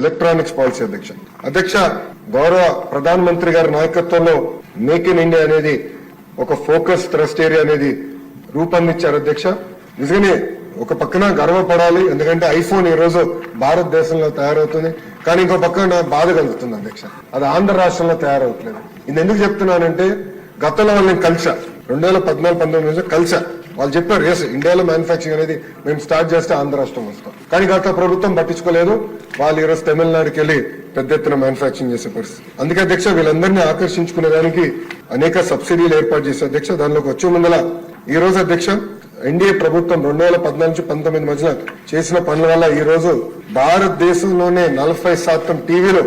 Electronics policy అధ్యక్ష అధ్యక్ష గౌరవ ప్రధాన మంత్రి గారి నాయకత్వంలో మేక్ ఇన్ ఇండియా అనేది ఒక ఫోకస్ ట్రస్ట్ ఏరియా అనేది రూపొందించారు అధ్యక్ష. నిజంగానే ఒక పక్కన గర్వపడాలి ఎందుకంటే ఐఫోన్ ఈ రోజు భారతదేశంలో తయారవుతుంది. కానీ ఇంకో పక్కన బాధ కలుగుతుంది అధ్యక్ష. అది ఆంధ్ర రాష్ట్రంలో తయారవుతలేదు. ఇది ఎందుకు చెప్తున్నానంటే గతంలో వాళ్ళని కలిసా రెండు వేల పద్నాలుగు పంతొమ్మిది నుంచి కలిసా వాళ్ళు చెప్పారు ఎస్ ఇండియాలో మ్యానుఫ్యాక్చరింగ్ అనేది మేము స్టార్ట్ చేస్తే ఆంధ్ర రాష్ట్రం వస్తాం. కానీ గత ప్రభుత్వం పట్టించుకోలేదు. వాళ్ళు ఈరోజు తమిళనాడుకి వెళ్ళి పెద్ద ఎత్తున మ్యానుఫ్యాక్చరింగ్ చేసే పరిస్థితి. అందుకే అధ్యక్ష వీళ్ళందరినీ ఆకర్షించుకునే దానికి అనేక సబ్సిడీలు ఏర్పాటు చేసే అధ్యక్ష దానిలోకి వచ్చే ముందల ఈ రోజు అధ్యక్ష ఎన్డీఏ ప్రభుత్వం రెండు వేల పద్నాలుగు నుంచి పంతొమ్మిది మధ్యన చేసిన పనుల వల్ల ఈ రోజు భారతదేశంలోనే నలభై శాతం టీవీలు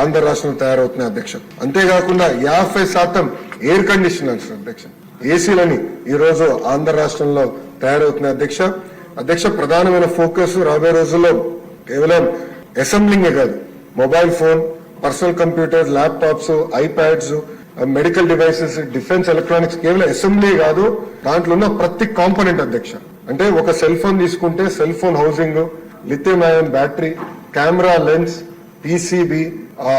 ఆంధ్ర రాష్ట్రంలో తయారవుతున్నాయి అధ్యక్ష. అంతేకాకుండా యాభై శాతం ఎయిర్ కండిషనర్స్ అధ్యక్ష. ఏసీలని ఈ రోజు ఆంధ్ర రాష్ట్రంలో తయారవుతున్నాయి అధ్యక్ష. అధ్యక్ష ప్రధానమైన ఫోకస్ రాబోయే రోజుల్లో కేవలం అసెంబ్లింగే కాదు. Mobile phone personal computer laptops iPads medical devices defence electronics కేవలం అసెంబ్లీ కాదు దాంట్లో ఉన్న ప్రతి కాంపోనెంట్ అధ్యక్ష. అంటే ఒక సెల్ ఫోన్ తీసుకుంటే cell phone housing lithium ion battery camera lens PCB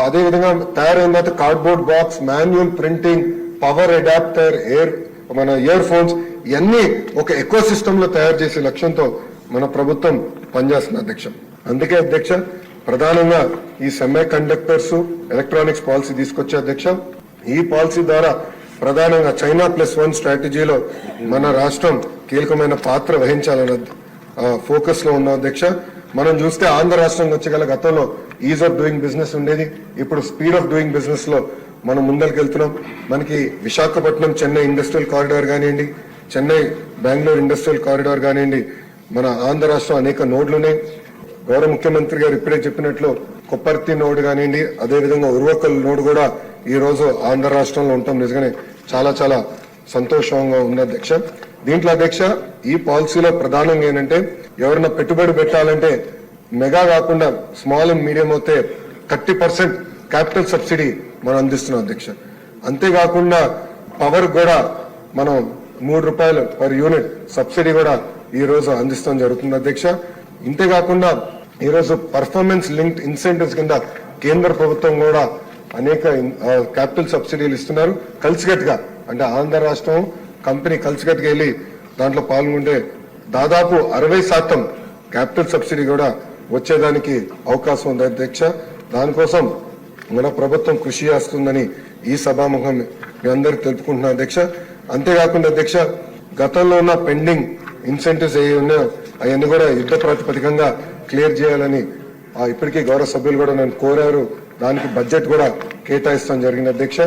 అదేవిధంగా తయారైన తర్వాత cardboard box manual printing power adapter air మన ఇయర్ ఫోన్స్ ఇవన్నీ ఒక ఎకో సిస్టమ్లో తయారు చేసే లక్ష్యంతో మన ప్రభుత్వం పనిచేస్తుంది అధ్యక్ష. అందుకే అధ్యక్ష ప్రధానంగా ఈ సెమీ కండక్టర్స్ ఎలక్ట్రానిక్స్ పాలసీ తీసుకొచ్చే అధ్యక్ష. ఈ పాలసీ ద్వారా ప్రధానంగా చైనా ప్లస్ వన్ స్ట్రాటజీలో మన రాష్ట్రం కీలకమైన పాత్ర వహించాలన్న ఫోకస్లో ఉన్న అధ్యక్ష. మనం చూస్తే ఆంధ్ర రాష్ట్రం వచ్చగల గతంలో ఈజ్ ఆఫ్ డూయింగ్ బిజినెస్ ఉండేది. ఇప్పుడు స్పీడ్ ఆఫ్ డూయింగ్ బిజినెస్లో మనం ముందరికి వెళ్తున్నాం మనకి విశాఖపట్నం చెన్నై ఇండస్ట్రియల్ కారిడార్ కానివ్వండి చెన్నై బెంగళూరు ఇండస్ట్రియల్ కారిడార్ కానివ్వండి మన ఆంధ్ర రాష్ట్రం అనేక నోడ్లున్నాయి. గౌరవ ముఖ్యమంత్రి గారు ఇప్పుడే చెప్పినట్లు కొప్పర్తి నోడ్ కానివ్వండి అదేవిధంగా ఉర్వకల్ నోడ్ కూడా ఈ రోజు ఆంధ్ర రాష్ట్రంలో ఉంటాం. నిజంగానే చాలా చాలా సంతోషంగా ఉంది అధ్యక్ష. దీంట్లో అధ్యక్ష ఈ పాలసీలో ప్రధానంగా ఏంటంటే ఎవరైనా పెట్టుబడి పెట్టాలంటే మెగా కాకుండా స్మాల్ అండ్ మీడియం అయితే థర్టీ పర్సెంట్ క్యాపిటల్ సబ్సిడీ మనం అందిస్తున్నాం అధ్యక్ష. అంతేకాకుండా పవర్ కూడా మనం మూడు రూపాయలు పర్ యూనిట్ సబ్సిడీ కూడా ఈ రోజు అందిస్తాం జరుగుతుంది అధ్యక్ష. ఇంతేకాకుండా ఈ రోజు పర్ఫార్మెన్స్ లింక్డ్ ఇన్సెంటివ్స్ కింద కేంద్ర ప్రభుత్వం కూడా అనేక క్యాపిటల్ సబ్సిడీలు ఇస్తున్నారు. కలిసికట్టుగా అంటే ఆంధ్ర రాష్ట్రం కంపెనీ కలిసికట్టుగా వెళ్ళి దాంట్లో పాల్గొంటే దాదాపు అరవై శాతం క్యాపిటల్ సబ్సిడీ కూడా వచ్చేదానికి అవకాశం ఉంది అధ్యక్ష. దానికోసం మన ప్రభుత్వం కృషి చేస్తుందని ఈ సభాముఖం మీ అందరికి తెలుపుకుంటున్నా అధ్యక్ష. అంతేకాకుండా అధ్యక్ష గతంలో ఉన్న పెండింగ్ ఇన్సెంటివ్స్ ఏ ఉన్నాయో అవన్నీ కూడా యుద్ధ ప్రాతిపదికంగా క్లియర్ చేయాలని ఆ, ఇప్పటికీ గౌరవ సభ్యులు కూడా నన్ను కోరారు. దానికి బడ్జెట్ కూడా కేటాయిస్తాం జరిగింది అధ్యక్ష.